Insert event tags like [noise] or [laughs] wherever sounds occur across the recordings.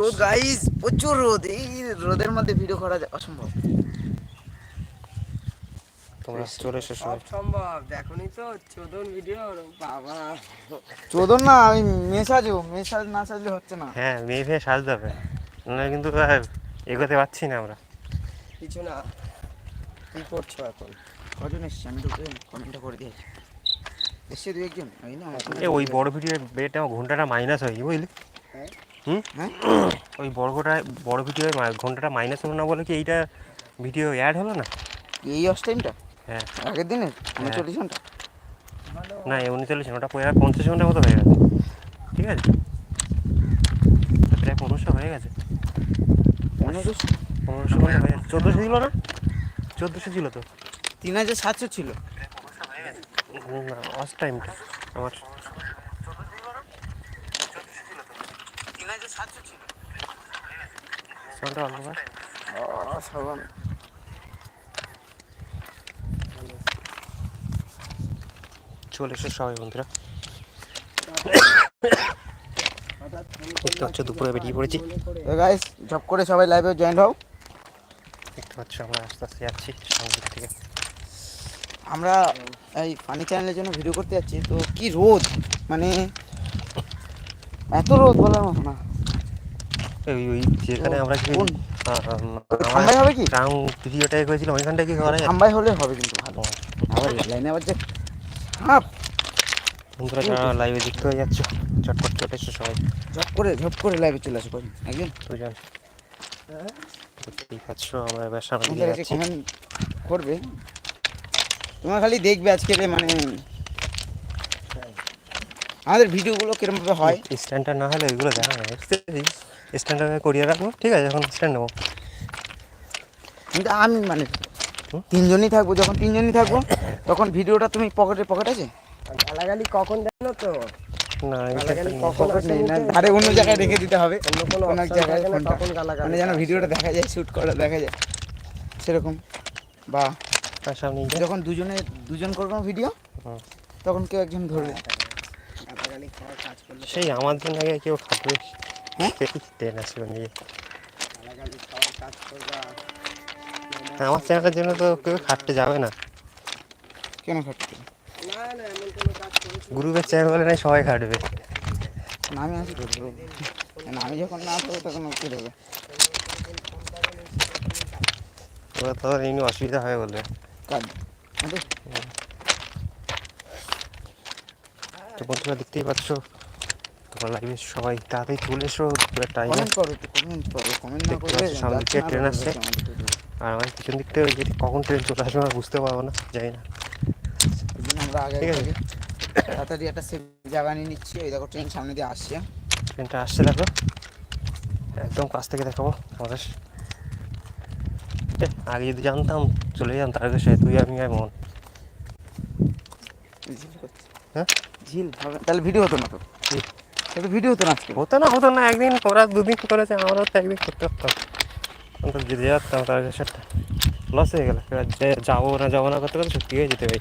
রোদ গাইস প্রচুর রোদ। এই রোদের মধ্যে ভিডিও করা অসম্ভব। তোমরা চলে এসো সব সম্ভব দেখনি তো চোদন ভিডিও বাবা। চোদন না আমি মেসাজও মেসাজ না সাজলে হচ্ছে না। হ্যাঁ মেয়ে ফেয়ে সাজতে হবে। না কিন্তু এগোতে পারছি না আমরা। কিছু না। কি করছ এখন? কজন এসছে? আমি ঢুকে কমেন্টটা করে দিয়েছি। এসছে দু একজন। এই না ওই বড় ভিডিও বেটা ঘন্টাটা মাইনাস হয় বুঝলি? হ্যাঁ? হুম? হ্যাঁ? ওই বড়টা বড় ভিডিও ঘন্টাটা মাইনাস হলো না বলে কি এইটা ভিডিও অ্যাড হলো না? এই অস টাইমটা হ্যাঁ। আগের দিনের? উনচল্লিশ ঘণ্টা? না উনচল্লিশ ওটা প্রায় পঞ্চাশ ঘণ্টার মতো হয়ে গেছে। ঠিক আছে? প্রায় পনেরোশো হয়ে গেছে। পনেরোশো? পনেরোশো ঘণ্টা হয়ে গেছে। চোদ্দোশো ছিল না? চোদ্দোশো ছিল তো? তিন হাজার সাতশো ছিল। না অস টাইমটা আমার তিন হাজার সাতশো ছিল সাউন্ডটা অল্প সাবান চলে এসো সবাই বন্ধুরা দেখতে পাচ্ছ দুপুরে বেরিয়ে পড়েছি গাইস ঝপ করে সবাই লাইভে জয়েন হও দেখতে পাচ্ছ আমরা আস্তে আস্তে যাচ্ছি সামনের দিক থেকে আমরা এই ফানি চ্যানেলের জন্য ভিডিও করতে যাচ্ছি তো কি রোদ মানে এত রোদ বলার মতো না ওই ওই যেখানে আমরা কি? হবে কি? রাউন্ড ভিডিওটা করেছিলাম ওইখানটা কি করা যায়? হলে হবে কিন্তু ভালো। আবার লাইনে আবার যে হাফ বন্ধুরা যারা লাইভে যুক্ত হয়ে যাচ্ছ চটপট চলে এসো সবাই। ঝপ করে ঝপ করে লাইভে চলে আসো আমরা এবার যাচ্ছি। কমেন্ট করবে। তোমরা খালি দেখবে আজকে মানে আমাদের ভিডিওগুলো কিরমভাবে হয়। স্ট্যান্ডার্ড না হলে ওইগুলো দেখা না। স্ট্যান্ডার্ড করিয়ে রাখব ঠিক আছে? এখন স্ট্যান্ড নেব। কিন্তু আমি মানে তিনজনই থাকব যখন তিনজনই থাকব তখন ভিডিওটা তুমি পকেটে পকেট আছে? গালাগালি কখন জানো তো? না? ধারে অন্য জায়গায় রেখে দিতে হবে। অন্য কোনো কোনো জায়গায় থাকে তখন গালাগালি মানে যেন ভিডিওটা দেখা যায় শ্যুট করা দেখা যায়। সেরকম। বা তার সামনে যখন দুজনে দুজন করব ভিডিও তখন কেউ একজন ধরবে। সেই আমার জন্য আগে কেউ খাবে হ্যাঁ? ট্রেন আসবে নিয়ে আমার চ্যানেলের জন্য তো কেউ খাটতে যাবে না কেন খাটতে এমন গ্রুপের চ্যানেল বলে নাই সবাই খাটবে আমি না, আমি যখন না থাকব তখন কি ধরবে ওরা তো এই অসুবিধা হবে বলবে কাজ তো বন্ধুরা দেখতেই পাচ্ছ তোমার লাইভে সবাই তাড়াতাড়ি চলে এসো টাইমে কমেন্ট করো কমেন্ট করো কমেন্ট না করলে সামনে দিকে ট্রেন আসছে। আর আমার পিছন দিক থেকে ওই যে কখন ট্রেন চলে আসবে আমরা বুঝতে পারব না জানি না। আমরা আগে ঠিক আছে। তাড়াতাড়ি একটা সেফ জায়গা নিয়ে নিচ্ছি। ওই দেখো ট্রেন সামনে দিয়ে আসছে। ট্রেনটা আসছে দেখো। একদম কাছ থেকে দেখাবো আমাদের আগে যদি জানতাম চলে যেতাম তার কাছে তুই আমি আর মন। হ্যাঁ? ঝিল তাহলে ভিডিও হতো না তো? তাহলে ভিডিও হতো না আজকে। হতো না হতো না একদিন ওরা দুদিন করেছে আমরাও তো একদিন করতে পারতাম আমি তো যেতে যাতাম তার কাছে লস হয়ে গেল। যাব না যাব না করতে করতে সত্যি হয়ে যেতে ভাই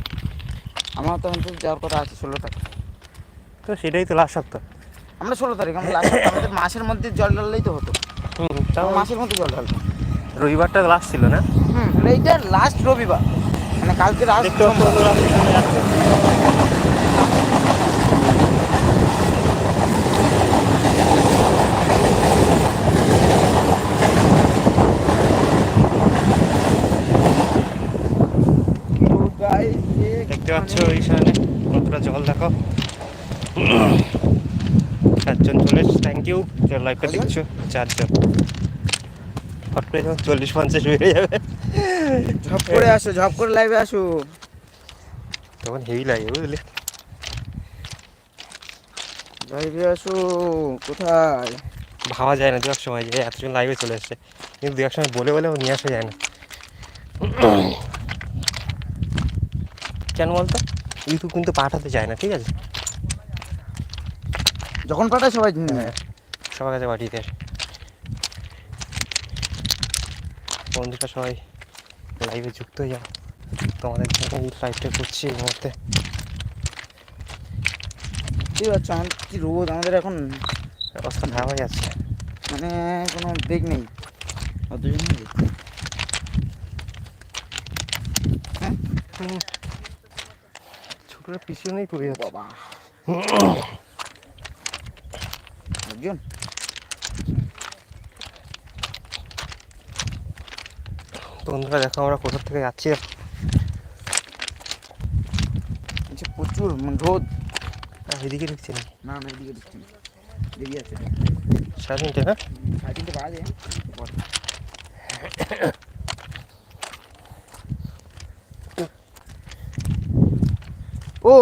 আমার তো এখন যাওয়ার কথা আছে ষোলো তারিখ। তো সেটাই তো লাস্ট সপ্তাহ। আমরা ষোলো তারিখ আমরা last আমাদের মাসের মধ্যে জল ঢাললেই তো হতো। হুম মাসের মধ্যে জল ঢালবো রবিবারটা লাস্ট ছিল না? হুম এইটা লাস্ট রবিবার। মানে কালকে লাস্ট দেখতে পাচ্ছ বন্ধুরা, সামনে যাচ্ছে। দেখতে পাচ্ছ এইখানে কতটা জল দেখো। চারজন চলে থ্যাংক ইউ যে লাইভটা দেখছ চারজন। হট করে চল্লিশ পঞ্চাশ বেড়ে যাবে। ঝপ করে আসো ঝপ করে লাইভে আসো। তখন হেভি লাগে বুঝলি? লাইভে আসো কোথায়? ভাবা যায় না দু এক সময় যে এতজন লাইভে চলে এসছে। কিন্তু দু এক সময় বলে বলেও নিয়ে আসা যায় না। কেন বলতো? ইউটিউব কিন্তু পাঠাতে চায় না ঠিক আছে? যখন পাঠায় সবাই সবার কাছে পাঠিয়ে দেয়। বন্ধুরা সবাই লাইভে যুক্ত হয়ে যাও। তোমাদের এই লাইভটা করছি এই মুহূর্তে। ঠিক আছে আমাদের কি রোদ আমাদের এখন অবস্থা খারাপ হয়ে যাচ্ছে। মানে কোনো দিক নেই। কতজন হবে? ছোটরা পিছনেই পড়ে যাচ্ছে। বাবা। একজন। বন্ধুরা দেখো আমরা কোথা থেকে যাচ্ছি। আচ্ছা প্রচুর রোদ। এদিকে দেখছি না। না না এদিকে দিচ্ছি না। দেরি আছে। সাড়ে তিনটে না? সাড়ে তিনটে বাজে। ও,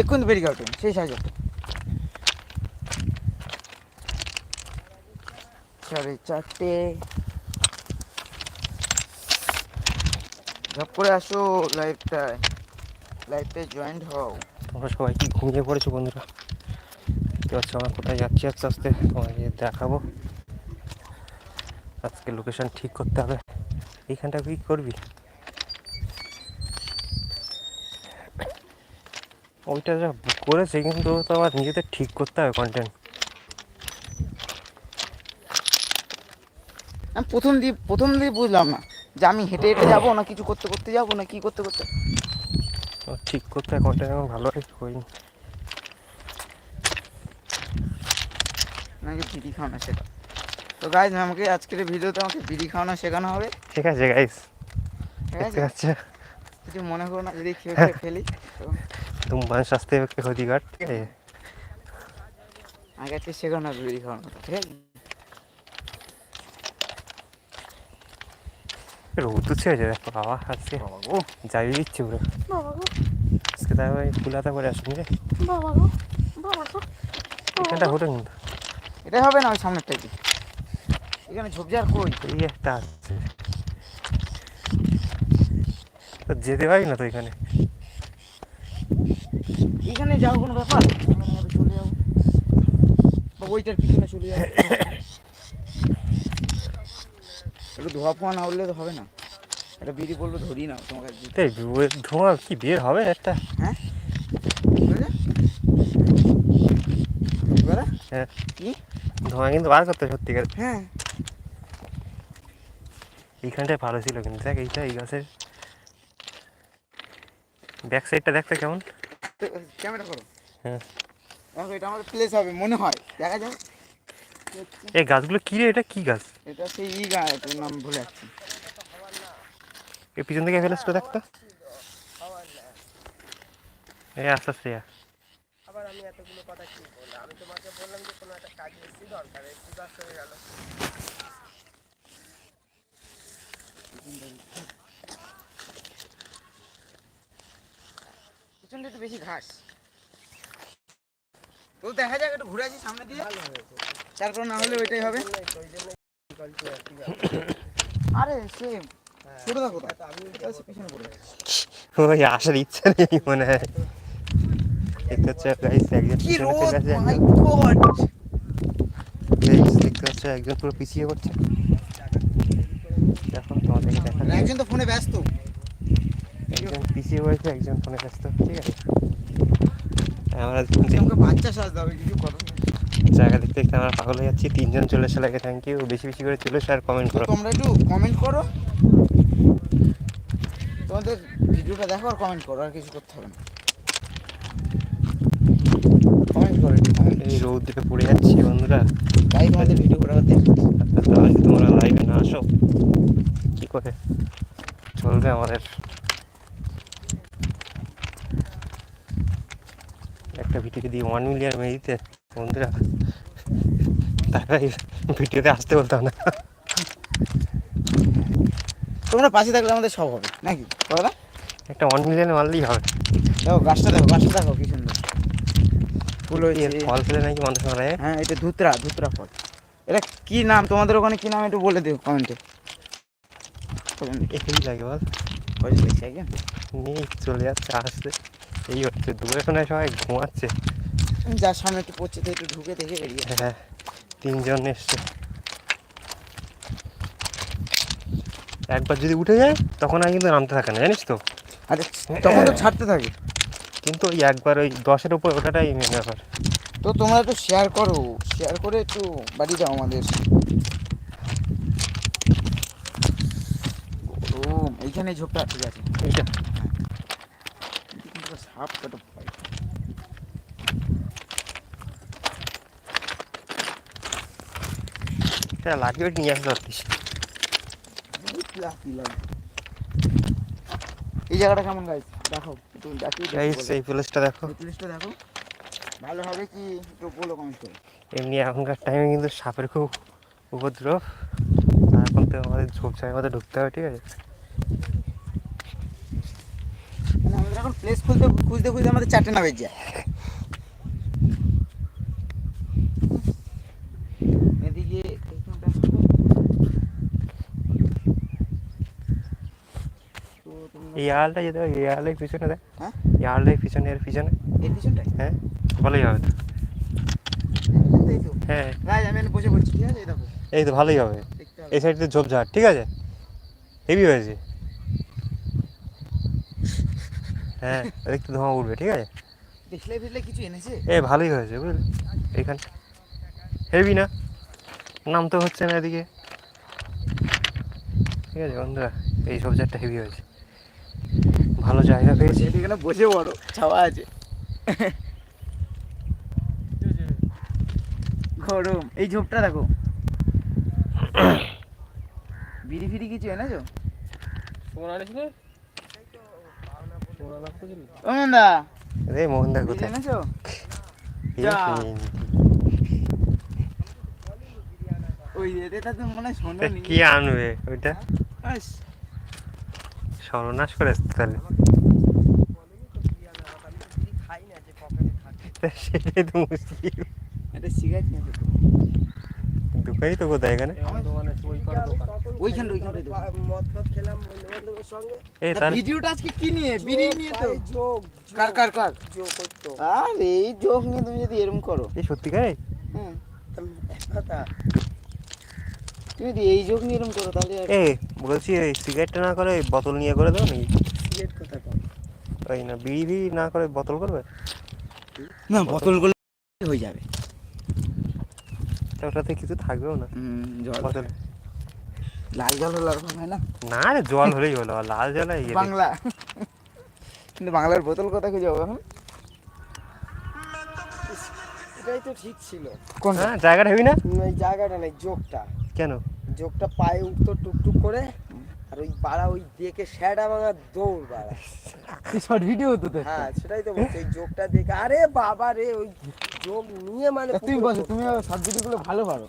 এক্ষুনি বেরিয়ে গেল সেই সাহায্য সাড়ে চারটে। ঝপ করে আসো লাইভটায় লাইভটায় জয়েন্ট হও। তোমরা সবাই কি ঘুমিয়ে পড়েছো বন্ধুরা? দেখতে পাচ্ছ আমরা কোথায় যাচ্ছি আস্তে আস্তে? তোমাকে দেখাবো। আজকে লোকেশন ঠিক করতে হবে। এইখানটা কি করবি? ওইটা যা করেছে কিন্তু তো আবার নিজেদের ঠিক করতে হবে কন্টেন্ট আমি প্রথম দিয়ে প্রথম দিয়ে বুঝলাম না যে আমি হেঁটে হেঁটে যাব না কিছু করতে করতে যাব না কি করতে করতে। ঠিক করতে হবে কন্টেন্ট এখন ভালো হয় করিনি নাকি বিড়ি খাওয়ানো শেখা তো গাইজ আমাকে আজকের ভিডিওতে আমাকে বিড়ি খাওয়ানো শেখানো হবে। ঠিক আছে গাইস ঠিক আছে? কিছু মনে করো না যদি খেয়ে খেয়ে ফেলি ধূমপান স্বাস্থ্যের পক্ষে ক্ষতিকর ঠিক আছে আগে থেকে শেখানো হবে বিড়ি খাওয়ানো ঠিক আছে? রোদ দেখো বাবা আজকে দিচ্ছে পুরো। আজকে তাই ওই ফুলাতা করে আসুন এখানটা হোটেল কিন্তু। এটাই হবে না ওই সামনেরটা কি? এখানে ঝোপঝাড় কই? এই একটা আছে। তো যেতে পারি না তো এখানে? এখানে যাও কোনো ব্যাপার? চলে যাব বা ওইটার পিছনে চলে যাব একটু ধোয়া ফোয়া না উঠলে তো হবে না। একটা বিড়ি বলব ধরি না তোমার কাছে। ধোঁয়া কি বের হবে একটা? হ্যাঁ? হ্যাঁ। কি? ধোঁয়া কিন্তু বার করতে সত্যিকার। হ্যাঁ। এইখানটায় ভালো ছিল কিন্তু দেখ এইটা এই গাছের। ব্যাক সাইডটা দেখতে কেমন। ক্যামেরা করো হ্যাঁ। দেখো এটা আমাদের প্লেস হবে মনে হয়। দেখা যাক। এই গাছগুলো কি রে? এটা কি গাছ? এটা সেই ই গা এটার নাম ভুলে যাচ্ছি। এই পিছন থেকে ফেলেছ তো দেখতো? এই আস্তে আস্তে আবার আমি এতগুলো কথা কি বললাম? আমি তোমাকে বললাম যে কোনো একটা কাজে এসেছি দরকার একটু ব্যস্ত হয়ে গেল। পিছনটা একটু বেশি ঘাস তো দেখা যাক একটু ঘুরে আসি সামনে দিয়ে তারপর না হলে ওইটাই হবে। আর আরে সে ছোট এটা পিছনে পড়ে ওই আসার ইচ্ছা নেই মনে হয়। দেখতে হচ্ছে গাইস একজন পিছনে চলে আসে মাই একজন গড গাইস দেখতে হচ্ছে একজন পুরো পিছিয়ে পড়ছে। দেখো তোমাদেরকে দেখা যায় একজন তো ফোনে ব্যস্ত। একজন পিছিয়ে পড়েছে একজন ফোনে ব্যস্ত ঠিক আছে? আমরা বাচ্চা সাজতে হবে কিছু নেই। জায়গা দেখতে দেখতে আমরা পাগল হয়ে যাচ্ছি তিনজন চলে এসে লাগে থ্যাংক ইউ বেশি বেশি করে চলে এসে আর কমেন্ট করো। তোমরা একটু কমেন্ট করো। তোমাদের ভিডিওটা দেখো আর কমেন্ট করো আর কিছু করতে হবে না। কমেন্ট করো এই রৌদ্রে পড়ে যাচ্ছি বন্ধুরা। তাই তোমাদের ভিডিও করা করতে তোমরা লাইভে না আসো। কি করে? চলবে আমাদের। একটা ভিডিওকে দিয়ে ওয়ান মিলিয়ন মেরে দিতে বন্ধুরা। তাই ভিডিওতে আসতে বলতাম না। তোমরা পাশে থাকলে আমাদের সব হবে নাকি? কথা একটা ওয়ান মিলিয়ন মারলেই হবে। দেখো গাছটা দেখো গাছটা দেখো কি সুন্দর। ফুল হয়েছে। ফল খেলে নাকি মানুষ মারা হ্যাঁ এটা ধুতরা ধুতরা ফল। এটা কি নাম? তোমাদের ওখানে কি নাম একটু বলে দিও কমেন্টে এই লাগে বল। দেখছি একজন নেই চলে যাচ্ছে আসছে। এই হচ্ছে দূরে শোনা সবাই ঘুমাচ্ছে। যার সামনে একটু পড়ছে তো একটু ঢুকে দেখে বেরিয়ে হ্যাঁ তিনজন এসছে। একবার যদি উঠে যায় তখন আর কিন্তু নামতে থাকে না জানিস তো? আরে তখন তো ছাড়তে থাকে। কিন্তু ওই একবার ওই দশের উপর ওটাটাই মেন ব্যাপার। তো তোমরা একটু শেয়ার করো শেয়ার করে একটু বাড়ি দাও আমাদের। এইখানে ঝোপটা ঠিক আছে। এইটা। কিন্তু সাপ কত ভয় এটা লাগিয়ে নিয়ে আসতে পারতিস এই জায়গাটা কেমন গাইস দেখো দেখিয়ে গাইস এই প্লেসটা দেখো। প্লেসটা দেখো। ভালো হবে কি একটু বলো কমেন্ট করে। এমনি এখনকার টাইমে কিন্তু সাপের খুব উপদ্রব। আর এখন তো আমাদের ঝোপ ঝোপঝাড়ের মধ্যে ঢুকতে হবে ঠিক আছে মানে আমাদের এখন প্লেস খুলতে খুঁজতে খুঁজতে আমাদের চারটে না বেজে যায়। এদিকে এই আলটা যেতে হবে এই আলের পিছনে দেখ। হ্যাঁ? এই পিছনে এর পিছনে। এর পিছনটাই হ্যাঁ ভালোই হবে তো। হ্যাঁ। গাইজ আমি বসে পড়ছি ঠিক আছে? এই দেখো। এই তো ভালোই হবে। হবে। এই সাইডে ঝোপঝাড় ঠিক আছে? হেভি হয়েছে। হ্যাঁ একটু ধোঁয়া উঠবে ঠিক আছে? দেখলে ফিরলে কিছু এনেছে? এ ভালোই হয়েছে বুঝলি? এইখান হেভি না? নাম তো হচ্ছে না এদিকে। ঠিক আছে বন্ধুরা এই সবজারটা হেভি হয়েছে। ভালো জায়গা পেয়েছি। এখানে বসে বড় ছাওয়া আছে। গরম এই ঝোপটা দেখো। বিড়ি ফিরি কিছু এনেছো? ও মন্দা রে মোহনদা কোথায়? এনেছো। ওই এটা তো মনে শোনো কি আনবে ওইটা? সর্বনাশ করে তাহলে। খাই না যে পকেটে থাকে তা সেটাই তো মুশকিল এটা দোকানই তো কোথায় এখানে? এই তা ভিডিওটা আজকে কি নিয়ে? বিড়ি নিয়ে তো। যোগ কার কার কার? যোগ করতো। আরে এই জোক নিয়ে তুমি যদি এরকম করো। এই কথা তুমি যদি এই জোক নিয়ে এরকম করো তাহলে এ বলছি এই সিগারেটটা না করে বোতল নিয়ে করে দাও নাকি? সিগারেট ওই না বিড়ি না করে বোতল করবে? না বোতল করলে হয়ে যাবে। ওটাতে কিছু থাকবেও না। জল লাল জল হলো হয় না? না রে জল হলেই হলো লাল জল ইয়ে বাংলা। কিন্তু বাংলার বোতল কথা খুঁজে পাবো এখন? এটাই তো ঠিক ছিল। কোন হ্যাঁ জায়গাটা হেবি না? ওই জায়গাটা নেই যোগটা কেন? যোগটা পায়ে উঠতো টুকটুক করে আর ওই পাড়া ওই দেখে শ্যাডা ভাঙা দৌড় বাড়া। [laughs] শর্ট ভিডিও হতো তো হ্যাঁ সেটাই তো বলছি এই যোগটা দেখে আরে বাবা রে ওই যোগ নিয়ে মানে তুমি বসো তুমি ভিডিও গুলো ভালো পারো।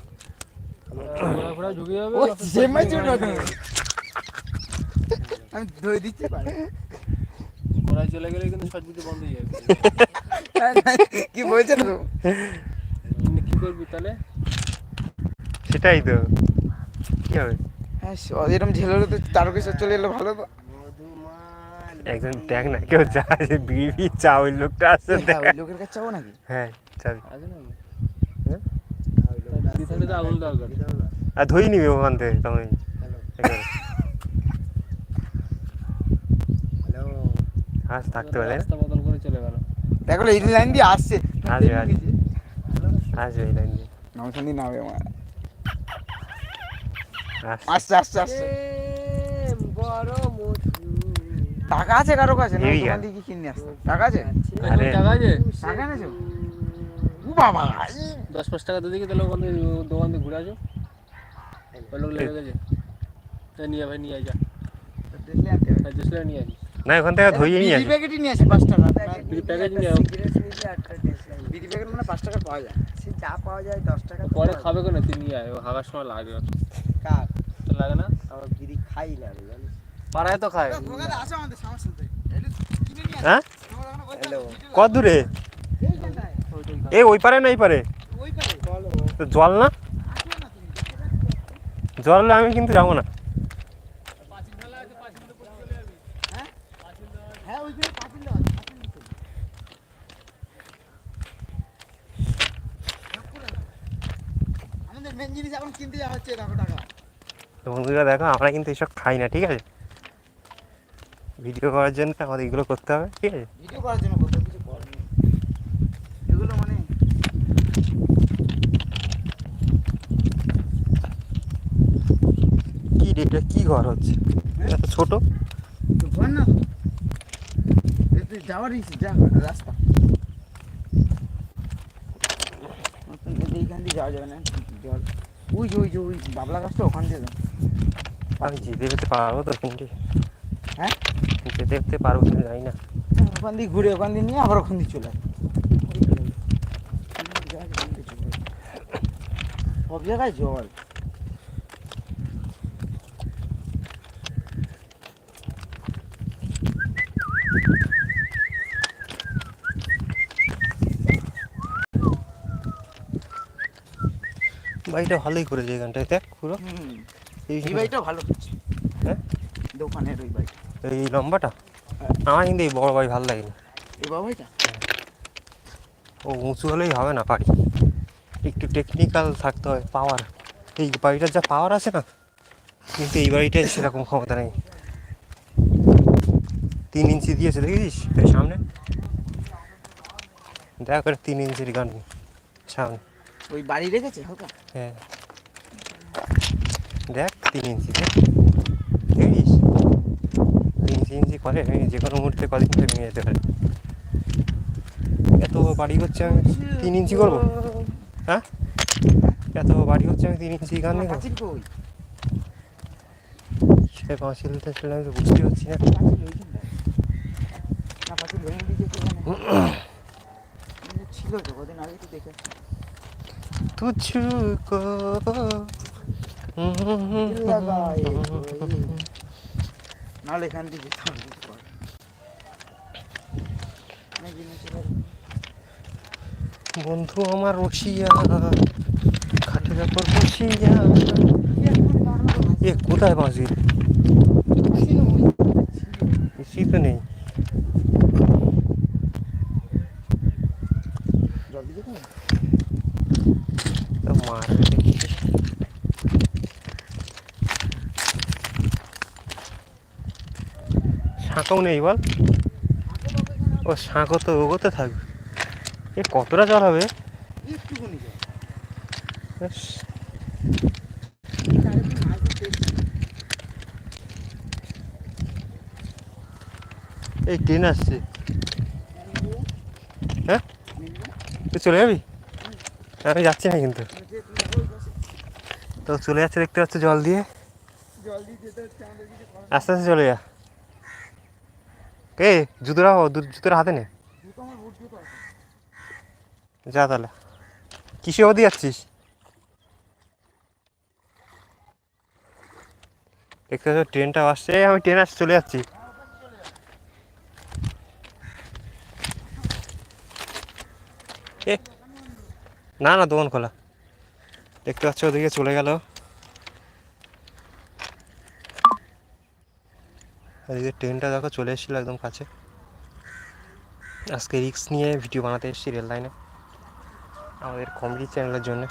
ঘোরা ঝুঁকি যাবে ও সেমাই তুমি আমি ধরে দিচ্ছি পারে। ঘোড়ায় চলে গেলে কিন্তু ভিডিও বন্ধ হয়ে যাবে। কি বলছেন তো কিন্তু কি করবি তাহলে? সেটাই তো। কি হবে? হ্যাঁ এরকম ঝেলেরও তো তারকেশ্বর চলে এলো ভালো তো। একজন দেখ না কেউ যা বিড়ি চা ওই লোকটা আসছে হ্যাঁ, ওই লোকের কাছে যাব নাকি? হ্যাঁ। চাবি। আছে না হ্যাঁ? আর ধুই নিবি ওখান থেকে তখন হাঁস থাকতে পারে। রাস্তা বদল করে চলে গেল। দেখো এই লাইন দিয়ে আসছে। আসবে, আসবে। আসবে এই লাইন দিয়ে। নমস্কার দিন নামে আমার। আসছে। আসছে আসছে আসছে। প্রেম বড় মধু টাকা আছে কারও কাছে? না এই দোকান গান। থেকে কি কিনে আসতো টাকা আছে? টাকা আছে? টাকা ও বাবা। দশ পাঁচ টাকা দিয়ে দিকে তাহলে ওখান থেকে দোকান থেকে ঘুরে আসো। লোক লেগে গেছে। তা নিয়ে ভাই নিয়ে আয় যা। দেখলে আনতে হবে দেশলে নিয়ে আসি না ওখান থেকে ধুইয়ে নিয়ে প্যাকেটই নিয়ে আসে পাঁচ টাকা। বিড়ি প্যাকেট নিয়ে বিড়ি প্যাকেট মানে পাঁচ টাকা পাওয়া যায়। সে যা পাওয়া যায় দশ টাকা পরে খাবে কেন? তুই নিয়ে আয় ও হাগার সময় লাগে। কার? তো লাগে না? আমার বিড়ি খাই না জানিস? পাড়ায় তো খায়। আসো হ্যাঁ? হ্যালো। কত দূরে? এ, ওই পারে না, এই পারে। তো জল না? জল হলে আমি কিন্তু যাব না। বন্ধুরা, দেখো, আমরা কিন্তু এসব খাই না, ঠিক আছে? ভিডিও করার জন্য আমাদের এগুলো করতে হবে, ঠিক আছে? ভিডিও করার জন্য কত কিছু করেনি এগুলো মানে এটা কি ঘর হচ্ছে এত ছোট। তো ঘর না এ তুই যাওয়ার ইস- যা রাস্তা। এইখান দিয়ে যাওয়া যাবে না। জল। ওই যে ওই যে ওই বাবলা গাছটা ওখান দিয়ে যাও। আমি যেতে যেতে পারব তো কিন্তু হ্যাঁ? যেতে যেতে পারব না। ওখান দিয়ে ঘুরে ওখান দিয়ে নিয়ে আবার ওখান দিয়ে চলে সব জায়গায় জল। বাড়িটা ভালোই করেছে এখানটায় দেখ পুরো। এই বাড়িটা ভালো হ্যাঁ? দোকানের ওই বাড়িটা এই লম্বাটা? হ্যাঁ। আমার কিন্তু এই বড় বাড়ি ভালো লাগেনি এই বাবাইটা ও উঁচু হলেই হবে না বাড়ি একটু টেকনিক্যাল থাকতে হয় পাওয়ার এই বাড়িটার যা পাওয়ার আছে না কিন্তু এই বাড়িটায় সেরকম ক্ষমতা নেই। তিন ইঞ্চি দিয়েছে দেখেছিস সামনে। দেখ তিন ইঞ্চির গান সামনে। ওই বাড়ি রেখেছে হালকা? হ্যাঁ। দেখ তিন ইঞ্চি দেখ। দেখেছিস তিন ইঞ্চি ইঞ্চি করে যে কোনো মুহূর্তে কদিন ধরে ভেঙে যেতে পারে। এত বাড়ি হচ্ছে আমি তিন ইঞ্চি করব? হ্যাঁ? এত বাড়ি হচ্ছে আমি তিন ইঞ্চি গান নেব পাঁচিল সে পাঁচিলটা ছিল আমি তো বুঝতে পারছি না। পাঁচিল পাঁচিল [clears throat] ছিল তো কদিন আগে তো দেখে নাহলে এখান জিনিসের বন্ধু আমার রসিয়া খাটের উপর বসিয়া। এ কোথায় পাঁচিল কিছুই তো নেই। জল দিতে তা শাঁকও নেই বল। ও শাঁকো তো ওগোতে থাকবে। এ কতটা জল হবে। এই ট্রেন আসছে। হ্যাঁ? তুই চলে যাবি? আমি যাচ্ছি না কিন্তু। তো চলে যাচ্ছে, দেখতে পাচ্ছ জল দিয়ে। আস্তে আস্তে চলে যা। কে জুতোটা দু- জুতোটা হাতে নে। যা তাহলে। কিসে অবধি যাচ্ছিস? দেখতে পাচ্ছ, ট্রেনটা আসছে। আমি ট্রেন আসছে, চলে যাচ্ছি। না না, দোকান খোলা। দেখতে পাচ্ছ, ওদিকে চলে গেল। এদিকে ট্রেনটা দেখো, চলে এসেছিল একদম কাছে। আজকে রিক্স নিয়ে ভিডিও বানাতে এসেছি রেল লাইনে, আমাদের কমেডি চ্যানেলের জন্য।